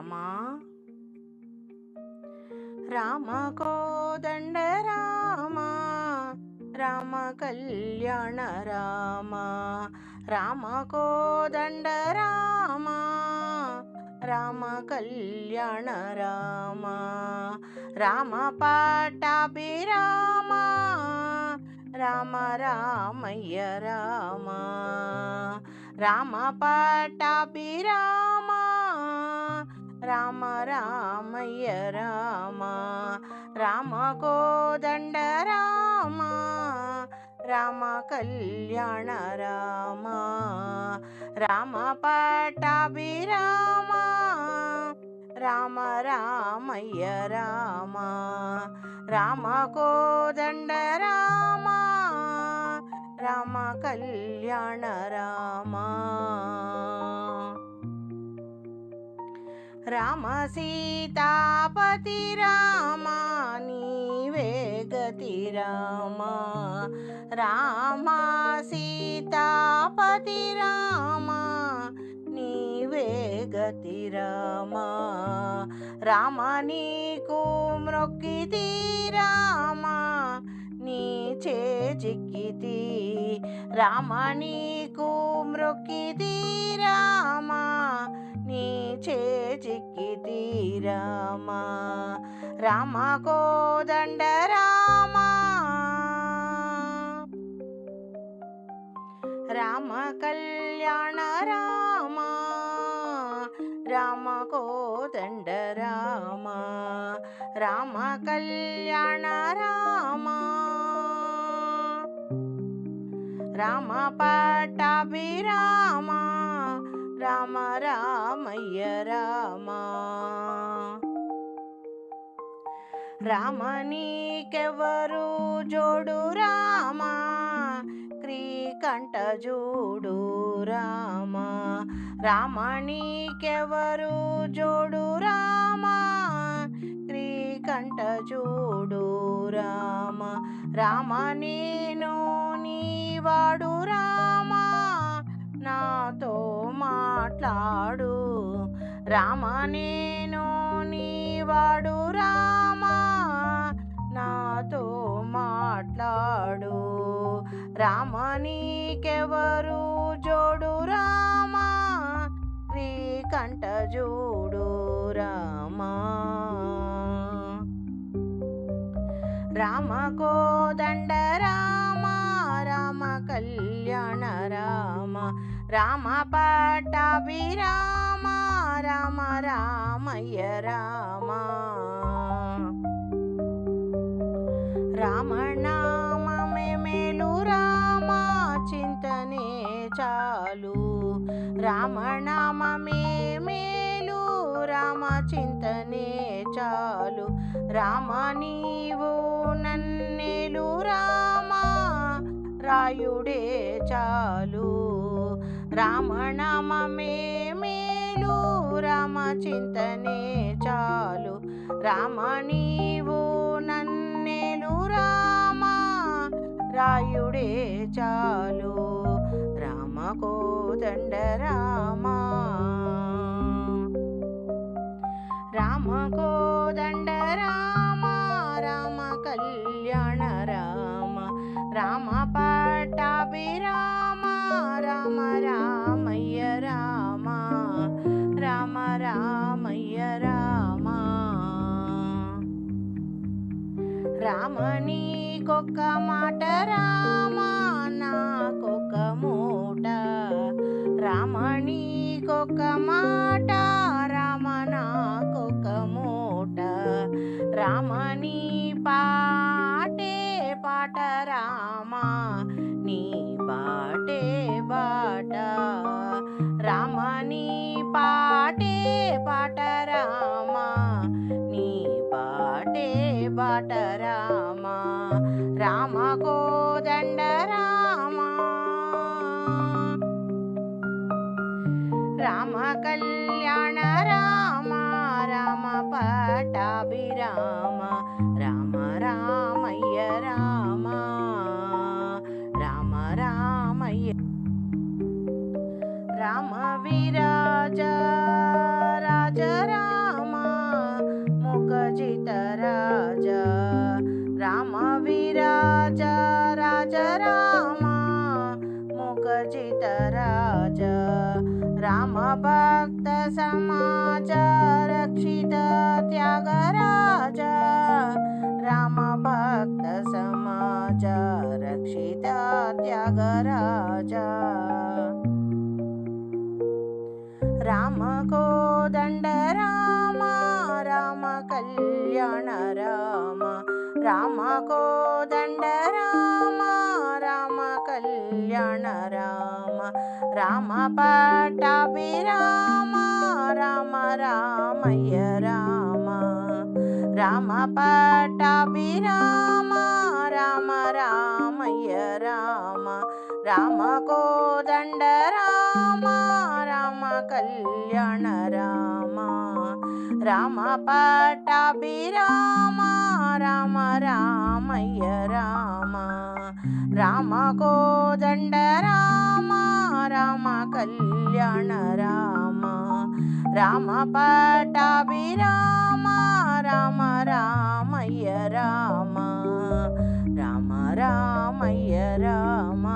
రామా? రామ కోదండ రామా రామ కళ్యాణ రామా రామ కోదండ రామా రామ కళ్యాణ రామా రామ పట్టాభిరామా రామ రామయ్య రామా రామ పట్టాభిరామా రామ రామయ్య రామ. రామ కోదండ రామ. రామ కళ్యాణ రామ. రామ పట్టాభిరామ రామ రామయ్య రామ. రామ కోదండ రామ. రామ కళ్యాణ రామ. రామ సీతాపతి రామా నీవే గతి రామా. రామ సీతాపతి రామా నీవే గతి రామా. రామ నీకు మృక్కితి రామా నీచే చిక్కితి రామ నీకు మృక్కితి రామా నీ చేచిక్కి తీరామా? రామ కోదండ రామ రామ కళ్యాణ రామ? రామ కోదండ రామ రామ కళ్యాణ రామ? రామ పట్టాభిరామ? రామ రామయ్య రామ. రామ నీకెవరు జోడు రామ? క్రీకంఠ జోడు రామ. రామ నీకెవరు జోడు రామ? క్రీకంఠ జోడు రామ. రామ నేను నీవాడు రామ. నాతో మాట్లాడు. రామ నేను నీవాడు. రామ నాతో మాట్లాడు. రామ నీకెవరు జోడు? రామ శ్రీకంఠ జో కళ్యాణ రామ రామ పట్టాభిరామ రామ రామయ్య రామ. రామనామే మేలు రామ చింతనే చాలు. రామనామే మేలు రామ చింతనే చాలు. రామ నీవు నన్ను రాయుడే చాలు. రామనామే మేలు రామ చింతనే చాలు. రామ నీవు నన్నేలు రామ రాయుడే చాలు. రామ కోదండ రామ. రామ కోదండ రామ రామ కళ్యాణ రామ పట్టాభిరామ రామ రామయ్య రామ రామ రామయ్య రామ. రామ నీకొక్క మాట రామ నాకొక మూట. రామ నీకొక్క మాట రామ నాకొక మూట. రామ నీ పాటే బాట రామా నీ బాటే బాట రామ నీ బాటే బాట రామా నీ బాటే బాట రామా. రామ కోదండ రామా. రామ కళ్యాణ आइए राम विराजा, राजा रामा मुखजित राजा। राम विराजा, राजा रामा मुखजित राजा। राम भक्त समाज, रक्षित त्याग राजा राम भक्त समाचार शीतात्यागराजा रामको दण्ड राम राम कल्याण राम रामकोदण्ड राम राम कल्याण राम रामपाटाभि राम राम रामय्य राम రామ రామయ్య రామ రామ పట్టాభిరామ రామ రామయ్య రామ రామ కోదండ రామ రామ కళ్యాణ రామ రామ పట్టాభిరామ రామ రామయ్య రామ రామ కోదండ రామ రామ కళ్యాణ రామ. రామ పట్టాభిరామ రామ రామయ్య రామ రామ రామయ్య రామ.